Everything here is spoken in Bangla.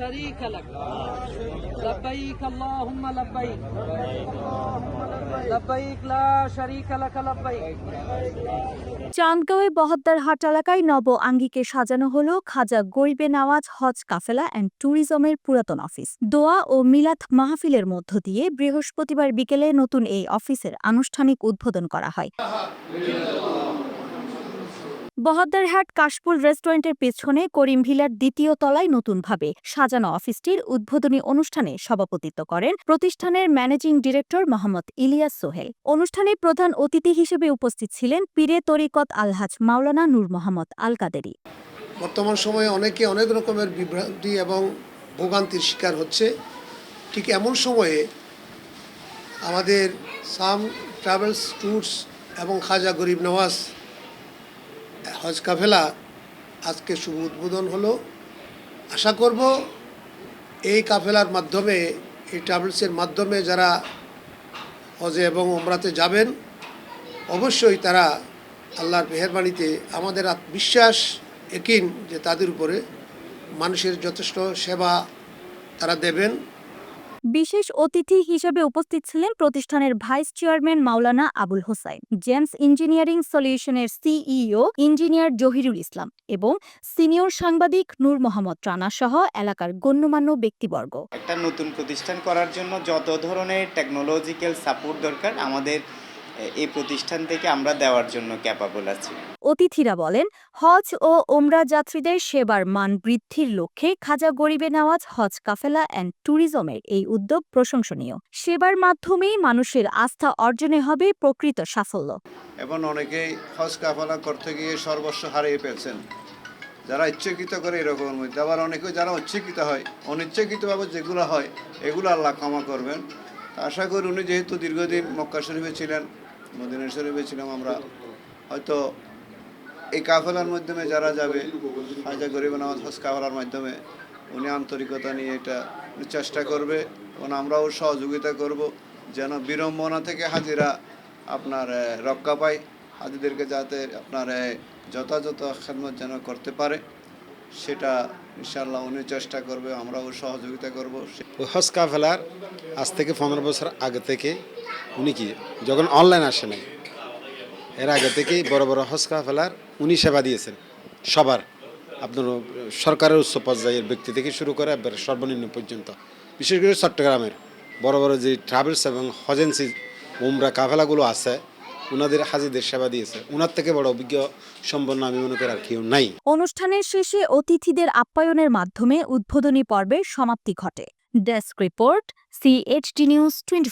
شريك لك لبيك اللهم لبيك لبيك لا شريك لك لبيك চান্দগাঁওয়ে বহদ্দার হাট এলাকায় নব আঙ্গিকে সাজানো হলো খাজা গরিবে নওয়াজ হজ কাফেলা অ্যান্ড ট্যুরিজমের পুরাতন অফিস দোয়া ও মিলাত মাহফিলের মধ্য দিয়ে বৃহস্পতিবার বিকেলে নতুন এই অফিসের আনুষ্ঠানিক উদ্বোধন করা হয় বহদ্দারহাট কাশপুর রেস্টুরেন্টের পেছনে করিম ভিলার দ্বিতীয় তলায় নতুনভাবে সাজানো অফিসটির উদ্বোধনী অনুষ্ঠানে সভাপতিত্ব করেন প্রতিষ্ঠানের ম্যানেজিং ডিরেক্টর মোহাম্মদ ইলিয়াস সোহেল। অনুষ্ঠানে প্রধান অতিথি হিসেবে উপস্থিত ছিলেন পীরে তরিকত আলহাজ মাওলানা নূর মোহাম্মদ আল কাদেরি বর্তমান সময়ে অনেকে অনেক রকমের বিভ্রান্তি এবং ভোগান্তির শিকার হচ্ছে। ঠিক এমন সময়ে আমাদের সাম ট্রাভেলস ট্যুরস এবং খাজা গরিব নওয়াজ হজ কাফেলা আজকে শুভ উদ্বোধন হলো। আশা করব এই কাফেলার মাধ্যমে, এই ট্রাভেলসের মাধ্যমে যারা হজে এবং ওমরাতে যাবেন, অবশ্যই তারা আল্লাহর মেহরবানিতে আমাদের আত্মবিশ্বাস, একিন যে তাদের উপরে মানুষের যথেষ্ট সেবা তারা দেবেন। বিশেষ অতিথি হিসেবে উপস্থিত ছিলেন প্রতিষ্ঠানের vice chairman Maulana Abul Hossain, James engineering সলিউশনের CEO engineer Zahirul Islam এবং সিনিয়র সাংবাদিক নূর মোহাম্মদ রানা সহ এলাকার গণ্যমান্য ব্যক্তিবর্গ। একটা নতুন প্রতিষ্ঠান করার জন্য যত ধরনের টেকনোলজিক্যাল সাপোর্ট দরকার, আমাদের এই প্রতিষ্ঠান থেকে আমরা দেওয়ার জন্য ক্যাপাবল আছি। অতিথিরা বলেন, হজ ও ওমরা যাত্রীদের সেবার মান বৃদ্ধির লক্ষ্যে খাজা গরিবে নওয়াজ হজ, কাফেলা অ্যান্ড ট্যুরিজমের এই উদ্যোগ প্রশংসনীয়। সেবার মাধ্যমেই মানুষের আস্থা অর্জনে হবে প্রকৃত সাফল্য। এবং অনেকেই হজ, কাফেলা করতে গিয়ে সর্বস্ব হারিয়ে ফেলছেন। যারা ইচ্ছাকৃত করে এরকমের মধ্যে আবার অনেকে যারা ইচ্ছাকৃত হয়, অনিচ্ছাকৃতভাবে যেগুলো হয়, এগুলো আল্লাহ ক্ষমা করবেন। আশা করি উনি যেহেতু দীর্ঘদিন মক্কা শরীফে ছিলেন, মদিনা শরীফে ছিলাম আমরা, হয়তো এই কাফেলার মাধ্যমে যারা যাবে, হাজা গরিব নামাজ হজ কাফেলার মাধ্যমে, উনি আন্তরিকতা নিয়ে এটা চেষ্টা করবে এবং আমরাও সহযোগিতা করব যেন বিড়ম্বনা থেকে হাজিরা আপনার রক্ষা পায়। হাজিদেরকে যাতে আপনার যথাযথ খেদমত যেন করতে পারে, সেটা ইনশাল্লাহ উনি চেষ্টা করবে, আমরাও সহযোগিতা করব। হজ কাফেলার আজ থেকে পনেরো বছর আগে থেকে উনি কি, যখন অনলাইন আসে নাই এর আগে থেকেই বড় বড় হজ কাফেলার উনি সেবা দিয়েছেন। সবার, আপনার সরকারের উচ্চ পর্যায়ের ব্যক্তি থেকে শুরু করে একবারে সর্বনিম্ন পর্যন্ত। বিশেষ করে চট্টগ্রামের বড় বড় যে ট্রাভেলস এবং হজেন্সি উমরা কাফেলাগুলো আছে ওনাদের হাজিদের সেবা দিয়েছে। ওনার থেকে বড় অভিজ্ঞ সম্পন্ন আমি মনে করি আর কেউ নাই। অনুষ্ঠানের শেষে অতিথিদের আপ্যায়নের মাধ্যমে উদ্বোধনী পর্বের সমাপ্তি ঘটে। Desk report CHD news twenty